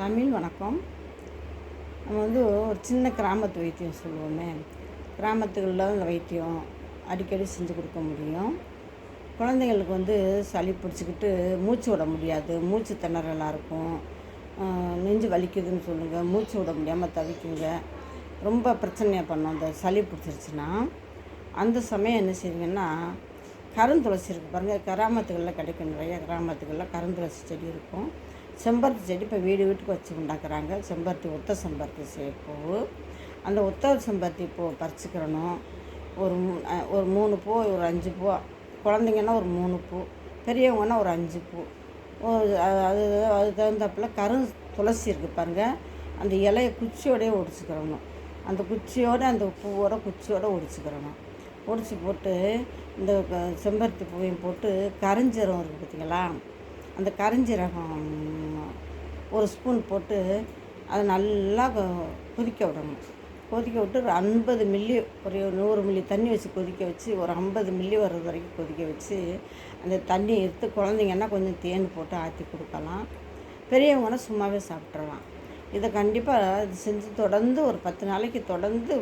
தமிழ் வணக்கம். நம்ம வந்து ஒரு சின்ன கிராமத்து வைத்தியம் சொல்லுவோமே. கிராமத்துகளில் அந்த வைத்தியம் அடிக்கடி செஞ்சு கொடுக்க முடியும். குழந்தைங்களுக்கு வந்து சளி பிடிச்சிக்கிட்டு மூச்சு விட முடியாது. மூச்சு திணறலாக இருக்கும். நெஞ்சு வலிக்குதுன்னு சொல்லுங்கள் மூச்சு விட முடியாமல் தவிக்குங்க. ரொம்ப பிரச்சனையாக பண்ணோம். அந்த சளி பிடிச்சிருச்சுன்னா அந்த சமயம் என்ன செய்வீங்கன்னா கருந்துளசி இருக்குது பாருங்கள் கிராமத்துகளில் கிடைக்கும் நிறைய கிராமத்துகளில் கருந்துளசி செடி இருக்கும். செம்பருத்தி செடி இப்போ வீடு வீட்டுக்கு வச்சு உண்டாக்குறாங்க செம்பருத்தி ஒத்த செம்பருத்தி செ- பூ அந்த ஒத்த செம்பருத்தி பூ பறிச்சுக்கிறணும். ஒரு ஒரு மூணு பூ ஒரு அஞ்சு பூ. குழந்தைங்கன்னா ஒரு மூணு பூ. பெரியவங்கன்னா ஒரு அஞ்சு பூ. அது அது அது தகுந்தாப்புல கரு துளசி இருக்குது பாருங்கள் அந்த இலையை குச்சியோடய ஒடிச்சுக்கிறணும். அந்த குச்சியோட அந்த பூவோட குச்சியோட ஒடிச்சுக்கிறணும். ஒடிச்சு போட்டு இந்த செம்பருத்தி பூவையும் போட்டு கருஞ்சீரம் இருக்குது பார்த்தீங்களா அந்த கரிஞ்சீரகம் ஒரு ஸ்பூன் போட்டு அதை நல்லா கொ- கொதிக்க விடணும். கொதிக்க விட்டு ஒரு ஐம்பது மில்லி ஒரு நூறு மில்லி தண்ணி வச்சு கொதிக்க வச்சு ஒரு ஐம்பது மில்லி வர்றது வரைக்கும் கொதிக்க வச்சு அந்த தண்ணி எடுத்து குழந்தைங்கன்னா கொஞ்சம் தேன் போட்டு ஆற்றி கொடுக்கலாம். பெரியவங்கன்னா சும்மாவே சாப்பிட்றலாம் இதை கண்டிப்பாக இது செஞ்சு தொடர்ந்து ஒரு பத்து நாளைக்கு தொடர்ந்து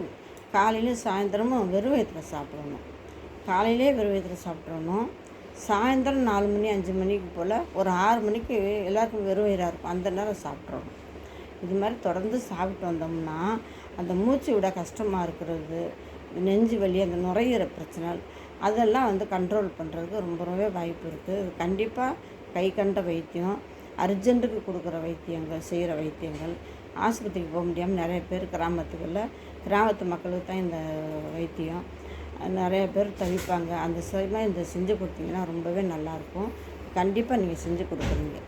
காலையிலையும் சாயந்தரமும் வெறும் வயிற்றில் சாப்பிடணும். காலையிலே வெறும் வயிற்றில் சாப்பிட்றணும் சாயந்தரம் நாலு மணி அஞ்சு மணிக்கு போல் ஒரு ஆறு மணிக்கு எல்லாருக்கும் வெறும் வயிறாக இருக்கும். அந்த நேரம் சாப்பிட்றோம். இது மாதிரி தொடர்ந்து சாப்பிட்டு வந்தோம்னா அந்த மூச்சு விட கஷ்டமாக இருக்கிறது நெஞ்சு வலி அந்த நுரையீர பிரச்சனை அதெல்லாம் வந்து கண்ட்ரோல் பண்ணுறதுக்கு ரொம்ப ரொம்பவே வாய்ப்பு இருக்குது இது கண்டிப்பாக கை கண்ட வைத்தியம் அர்ஜென்ட்டுக்கு கொடுக்குற வைத்தியங்கள் செய்கிற வைத்தியங்கள் ஆஸ்பத்திரிக்கு போக முடியாமல் நிறைய பேர் கிராமத்துக்குள்ள கிராமத்து மக்களுக்கு தான் இந்த வைத்தியம். நிறைய பேர் தவிப்பாங்க. அந்த சமயம் இந்த செஞ்சு கொடுத்தீங்கன்னா ரொம்பவே நல்லாயிருக்கும். கண்டிப்பாக நீங்கள் செஞ்சு கொடுக்குறீங்க.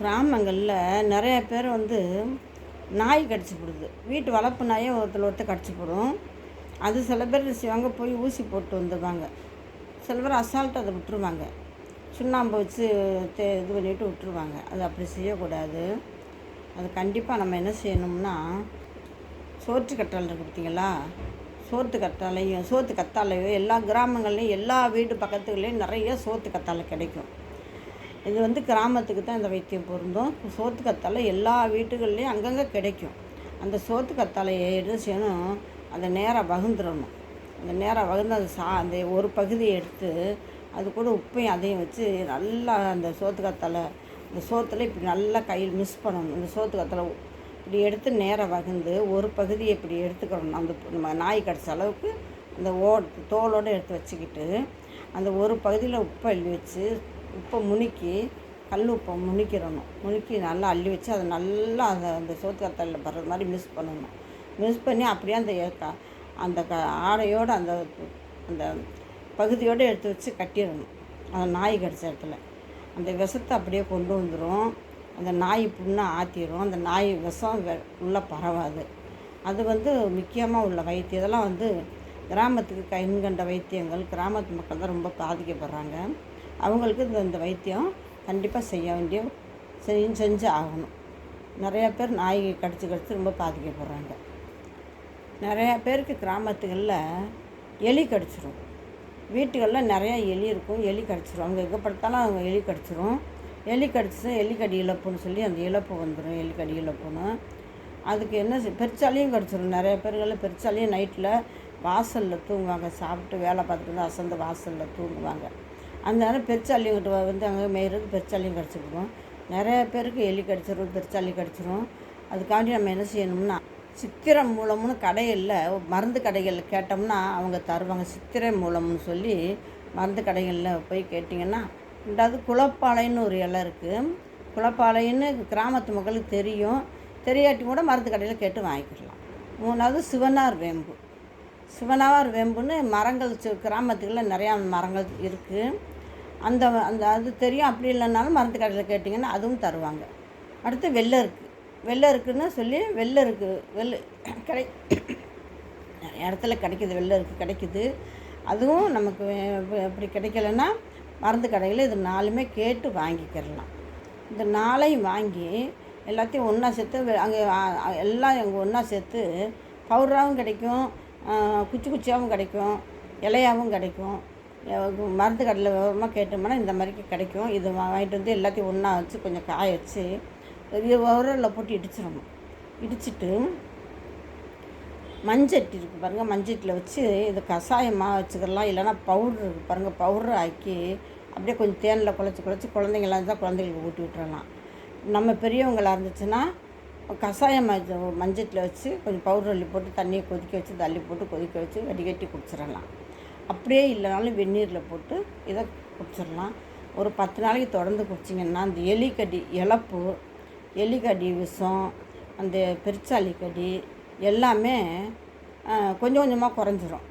கிராமங்களில் நிறைய பேர் வந்து நாய் கடிச்சு போடுது. வீட்டு வளர்ப்பு நாயே ஒருத்தர் ஒருத்தர் கடிச்சு போடும். அது சில பேர் செய்வாங்க? போய் ஊசி போட்டு வந்துடுவாங்க. சில பேர் அசால்ட்டு அதை விட்டுருவாங்க. சுண்ணாம்பு வச்சு தே இது பண்ணிட்டு விட்டுருவாங்க. அது அப்படி செய்யக்கூடாது. அது கண்டிப்பாக நம்ம என்ன செய்யணும்னா சோற்று கற்றாழை இருக்குது பார்த்தீங்களா? சோத்து கத்தாலையும் சோத்து கத்தாழையும் எல்லா கிராமங்கள்லேயும் எல்லா வீடு பக்கத்துலேயும் நிறைய சோத்து கத்தாழை கிடைக்கும். இது வந்து கிராமத்துக்கு தான் இந்த வைத்தியம் பொருந்தும். சோத்து கத்தாழை எல்லா வீட்டுகள்லேயும் அங்கங்கே கிடைக்கும். அந்த சோத்து கத்தாழையை எடுத்து செய்யணும்? அந்த நேராக வகுந்துடணும் அந்த நேராக வகுந்து அந்த சா அந்த ஒரு பகுதியை எடுத்து அது கூட உப்பையும் அதையும் வச்சு நல்லா அந்த சோத்து கத்தாழை இந்த சோத்தில் இப்படி நல்லா கையில் மிஸ் பண்ணணும். இந்த சோத்து கத்தாழை இப்படி எடுத்து நேராக வகுந்து ஒரு பகுதியை இப்படி எடுத்துக்கணும் அந்த நம்ம நாய் கடிச்ச அளவுக்கு அந்த ஓ தோலோடு எடுத்து வச்சுக்கிட்டு அந்த ஒரு பகுதியில் உப்பை அள்ளி வச்சு உப்பை முனுக்கி கல் உப்பை முனிக்கிறணும் முனுக்கி நல்லா அள்ளி வச்சு அதை நல்லா அந்த அந்த சோத்து கத்தலில் மாதிரி மிஸ் பண்ணணும். மிஸ் பண்ணி அப்படியே அந்த க- அந்த க ஆடையோடு அந்த அந்த பகுதியோடு எடுத்து வச்சு கட்டிடணும். அந்த நாய் கடிச்ச இடத்துல. அந்த விஷத்தை அப்படியே கொண்டு வந்துடும் அந்த நாய் புண்ணை ஆற்றிடும் அந்த நாய் விஷம் வெ உள்ளே பரவாது. அது வந்து முக்கியமாக உள்ள வைத்தியம். இதெல்லாம் வந்து கிராமத்துக்கு கண்கண்ட வைத்தியங்கள் கிராமத்து மக்கள் தான் ரொம்ப பாதிக்கப்படுறாங்க. அவங்களுக்கு இந்த இந்த வைத்தியம் கண்டிப்பாக செய்ய வேண்டிய செஞ்சு செஞ்சு ஆகணும். நிறையா பேர் நாய் கடிச்சு கடிச்சு ரொம்ப பாதிக்கப்படுறாங்க. நிறையா பேருக்கு கிராமத்துகளில் எலி கடிச்சிரும். வீட்டுகளில் நிறையா எலி இருக்கும். எலி கடிச்சிரும். அவங்க எங்கே படுத்தாலும் அவங்க எலி கடிச்சிரும். எலி கடிச்சு எலிக்கடி இழப்புன்னு சொல்லி அந்த இழப்பு வந்துடும் எலிக்கடி இழப்புன்னு. அதுக்கு என்ன பெருச்சாலையும் கடிச்சிடும் நிறைய பேர்கள் பெருச்சாலையும் நைட்டில் வாசலில் தூங்குவாங்க. சாப்பிட்டு வேலை பார்த்துட்டு வந்து அசந்து வாசலில் தூங்குவாங்க. அந்த நேரம் பெருச்சாலிங்கிட்ட வந்து அங்கே மேயிறது பெருச்சாலியும் கடிச்சிருக்கும் நிறைய பேருக்கு எலி கடிச்சிரும் பெருச்சாலி கடிச்சிரும். அதுக்காண்டி நம்ம என்ன செய்யணும்னா சித்திரை மூலம்னு கடைகளில் மருந்து கடைகளில் கேட்டோம்னா அவங்க தருவாங்க. சித்திரை மூலம்னு சொல்லி மருந்து கடைகளில் போய் கேட்டிங்கன்னா ரெண்டாவது குளப்பாளைன்னு ஒரு இலை இருக்குது குளப்பாளைன்னு கிராமத்து மக்களுக்கு தெரியும். தெரியாட்டி கூட மருந்து கடையில் கேட்டு வாங்கிக்கலாம். மூணாவது சிவனார் வேம்பு. சிவனார் வேம்புன்னு மரங்கள் சி- கிராமத்துக்குள்ள நிறையா மரங்கள் இருக்குது அந்த அந்த அது தெரியும். அப்படி இல்லைனாலும் மருந்து கடையில் கேட்டிங்கன்னா அதுவும் தருவாங்க. அடுத்து வெள்ளை இருக்குது வெள்ளை இருக்குன்னு சொல்லி வெள்ளை இருக்குது வெள்ளை கிடை நிறைய இடத்துல கிடைக்குது. வெள்ளை இருக்குது கிடைக்குது. அதுவும் நமக்கு அப்படி கிடைக்கலன்னா மருந்து கடையில் இது நாலுமே கேட்டு வாங்கிக்கிறலாம். இந்த நாளையும் வாங்கி எல்லாத்தையும் ஒன்றா சேர்த்து அங்கே எல்லாம் அங்கே ஒன்றா சேர்த்து பவுடராகவும் கிடைக்கும் குச்சி குச்சியாகவும் கிடைக்கும் இலையாகவும் கிடைக்கும். மருந்து கடையில் விவரமாக கேட்டோம்னா இந்த மாதிரிக்கு கிடைக்கும். இது வாங்கிட்டு வந்து எல்லாத்தையும் ஒன்றா வச்சு கொஞ்சம் காய வச்சு பெரிய உரில் போட்டு இடிச்சிடணும். இடிச்சிட்டு மஞ்சட்டி இருக்குது பாருங்கள் மஞ்சட்டியில் வச்சு இது கஷாயமாக வச்சுக்கலாம் இல்லைன்னா பவுட்ரு இருக்குது பாருங்கள் பவுட்ரு ஆக்கி அப்படியே கொஞ்சம் தேனில் குழச்சி குழச்சி குழந்தைங்களாம் இருந்தால் குழந்தைங்களுக்கு ஊட்டி விட்டுறலாம். நம்ம பெரியவங்களாக இருந்துச்சுன்னா கஷாயம் மஞ்சட்டில் வச்சு கொஞ்சம் பவுடர் அள்ளி போட்டு தண்ணியை கொதிக்க வச்சு தள்ளி போட்டு கொதிக்க வச்சு வடிகட்டி குடிச்சிடலாம் அப்படியே இல்லைனாலும் வெந்நீரில் போட்டு இதை குடிச்சிடலாம் ஒரு பத்து நாளைக்கு தொடர்ந்து குடிச்சிங்கன்னா அந்த எலிக்கடி இழப்பு எலிக்கடி விஷம் அந்த பெருச்சாளி கடி எல்லாமே கொஞ்சம் கொஞ்சமாக குறைஞ்சிரும்.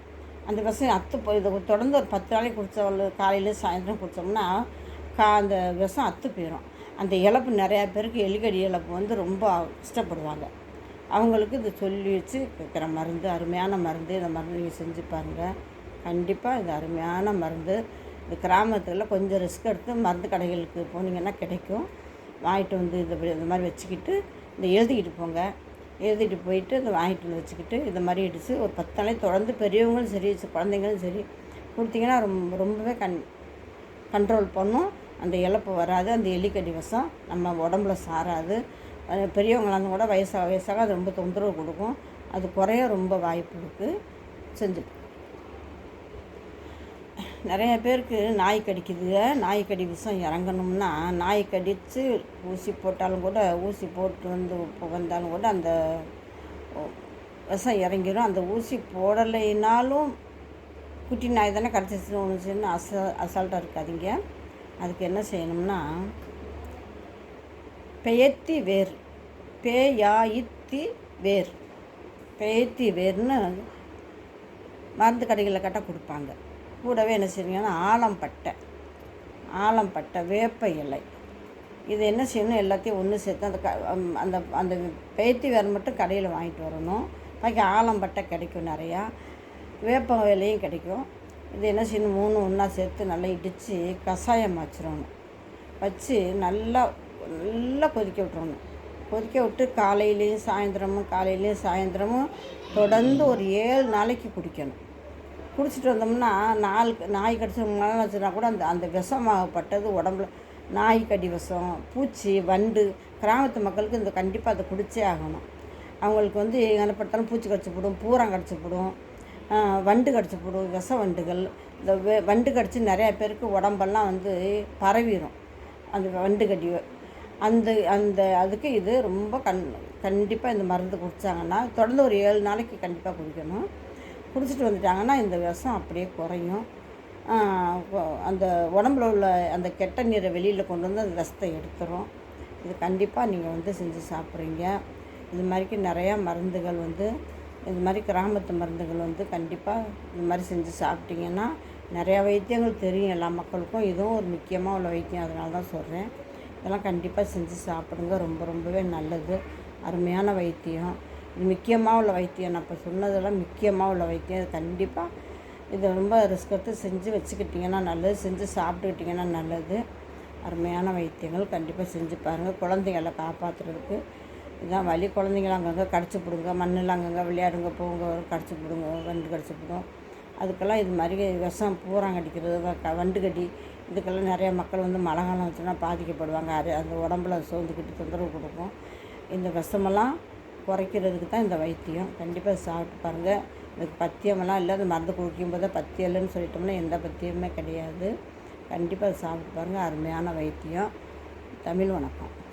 அந்த விஷம் அத்து போய் இதை தொடர்ந்து ஒரு பத்து நாளைக்கு குடித்தவள் காலையில் சாயந்தரம் குடித்தோம்னா கா அந்த விஷம் அத்து போயிடும் அந்த இழப்பு நிறையா பேருக்கு எலிக்கடி இழப்பு வந்து ரொம்ப கஷ்டப்படுவாங்க. அவங்களுக்கு இது சொல்லி வச்சு கேட்குற மருந்து அருமையான மருந்து இந்த மருந்து நீங்கள் செஞ்சு பாருங்கள் கண்டிப்பாக இது அருமையான மருந்து. இந்த கிராமத்தில் கொஞ்சம் ரிஸ்க் எடுத்து மருந்து கடைகளுக்கு போனீங்கன்னா கிடைக்கும். வாங்கிட்டு வந்து இந்த மாதிரி வச்சுக்கிட்டு இந்த எழுதிக்கிட்டு போங்க. எழுதிட்டு போயிட்டு அதை வாங்கிட்டு வந்து வச்சுக்கிட்டு இந்த மாதிரி அடித்து ஒரு பத்து நாளைக்கு தொடர்ந்து பெரியவங்களும் சரி குழந்தைங்களும் சரி கொடுத்தீங்கன்னா ரொம்ப ரொம்பவே கண் கண்ட்ரோல் பண்ணும். அந்த இழப்பு வராது. அந்த எலிக்கடி விஷம் நம்ம உடம்புல சாராது. பெரியவங்களாம் கூட வயசாக வயசாக அது ரொம்ப தொந்தரவு கொடுக்கும். அது குறைய ரொம்ப வாய்ப்பு இருக்குது செஞ்சு நிறைய பேருக்கு நாய் கடிக்குதுங்க நாய் கடி விஷம் இறங்கணும்னா நாய் கடித்து ஊசி போட்டாலும் கூட ஊசி போட்டு வந்து வந்தாலும் கூட அந்த விஷம் இறங்கிடும் அந்த ஊசி போடலைனாலும் குட்டி நாய் தானே கடிச்சிச்சுன்னு ஒன்று அச அசால்ட்டாக இருக்காதிங்க. அதுக்கு என்ன செய்யணும்னா பெயர்த்தி வேர் பேயாயித்தி வேர். பெயர்த்தி வேர்னு மருந்து கடைகளில் கட்ட கொடுப்பாங்க. கூடவே என்ன செய்வீங்கன்னா ஆலம்பட்டை ஆலம்பட்டை வேப்ப இலை. இது என்ன செய்யணும்? எல்லாத்தையும் ஒன்று சேர்த்து அந்த க அந்த அந்த பேத்தி வேறு மட்டும் கடையில் வாங்கிட்டு வரணும். பாக்கி ஆலம்பட்டை கிடைக்கும் நிறையா. வேப்ப இலையும் கிடைக்கும். இது என்ன செய்யணும்? மூணு ஒன்றா சேர்த்து நல்லா இடித்து கஷாயம் வச்சிடணும். வச்சு நல்லா நல்லா கொதிக்க விட்டுறணும். கொதிக்க விட்டு காலையிலையும் சாயந்தரமும் காலையிலையும் சாயந்தரமும் தொடர்ந்து ஒரு ஏழு நாளைக்கு குடிக்கணும். குடிச்சிட்டு வந்தோம்னா நாலு நாய் கடிச்சு மழை வச்சுனா கூட அந்த அந்த விஷமாகப்பட்டது உடம்புல. நாய் கடி விஷம் பூச்சி வண்டு கிராமத்து மக்களுக்கு இந்த கண்டிப்பாக அதை குடிச்சே ஆகணும். அவங்களுக்கு வந்து என்ன பூச்சி கடிச்சு போடும் பூரம் கடிச்சு போடும் வண்டு கடிச்சு போடும் விஷ வண்டுகள். இந்த வண்டு கடிச்சு நிறையா பேருக்கு உடம்பெல்லாம் வந்து பரவிடும் அந்த வண்டு கடி அந்த அந்த அதுக்கு இது ரொம்ப கண் கண்டிப்பாக இந்த மருந்து குடித்தாங்கன்னா தொடர்ந்து ஒரு ஏழு நாளைக்கு கண்டிப்பாக குடிக்கணும். குடிச்சிட்டு வந்துட்டாங்கன்னா இந்த விஷம் அப்படியே குறையும். அந்த உடம்புல உள்ள அந்த கெட்ட நீரை வெளியில் கொண்டு வந்து அந்த விஷத்தை எடுத்துரும். இது கண்டிப்பாக நீங்கள் வந்து செஞ்சு சாப்பிட்றீங்க. இது மாதிரிக்கு நிறையா மருந்துகள் வந்து இது மாதிரி கிராமத்து மருந்துகள் வந்து கண்டிப்பாக இது மாதிரி செஞ்சு சாப்பிட்டிங்கன்னா நிறையா வைத்தியங்கள் தெரியும் எல்லா மக்களுக்கும். இதுவும் ஒரு முக்கியமாக உள்ள வைத்தியம். அதனால தான் சொல்கிறேன் இதெல்லாம் கண்டிப்பாக செஞ்சு சாப்பிடுங்க. ரொம்ப ரொம்பவே நல்லது. அருமையான வைத்தியம். இது முக்கியமாக உள்ள வைத்தியம். நான் இப்போ சொன்னதெல்லாம் முக்கியமாக உள்ள வைத்தியம். இது கண்டிப்பாக இதை ரொம்ப ரிஸ்க் எடுத்து செஞ்சு வச்சுக்கிட்டிங்கன்னா நல்லது. செஞ்சு சாப்பிட்டுக்கிட்டிங்கன்னா நல்லது. அருமையான வைத்தியங்கள். கண்டிப்பாக செஞ்சு பாருங்கள் குழந்தைங்கள காப்பாற்றுறதுக்கு இதுதான் வலி. குழந்தைங்கள அங்கங்கே கடிச்சு பிடுங்க. மண்ணில் அங்கங்கே விளையாடுங்க போங்க கடிச்சு பிடுங்க வண்டு கடிச்சு பிடும் அதுக்கெல்லாம் இது மாதிரி விஷம் பூரா கடிக்கிறது வண்டு கடி இதுக்கெல்லாம் நிறைய மக்கள் வந்து மழை காலம் வச்சுன்னா பாதிக்கப்படுவாங்க. அது அந்த உடம்புல சோர்ந்துக்கிட்டு தொந்தரவு கொடுக்கும். இந்த விஷமெல்லாம் குறைக்கிறதுக்கு தான் இந்த வைத்தியம். கண்டிப்பாக சாப்பிட்டு பாருங்கள் இதுக்கு பத்தியமெல்லாம் இல்லை. அந்த மருந்து குடிக்கும் போது பத்தியம் இல்லைன்னு சொல்லிட்டோம்னா எந்த பத்தியமுமே கிடையாது. கண்டிப்பாக சாப்பிட்டு பாருங்கள் அருமையான வைத்தியம். தமிழ் வணக்கம்.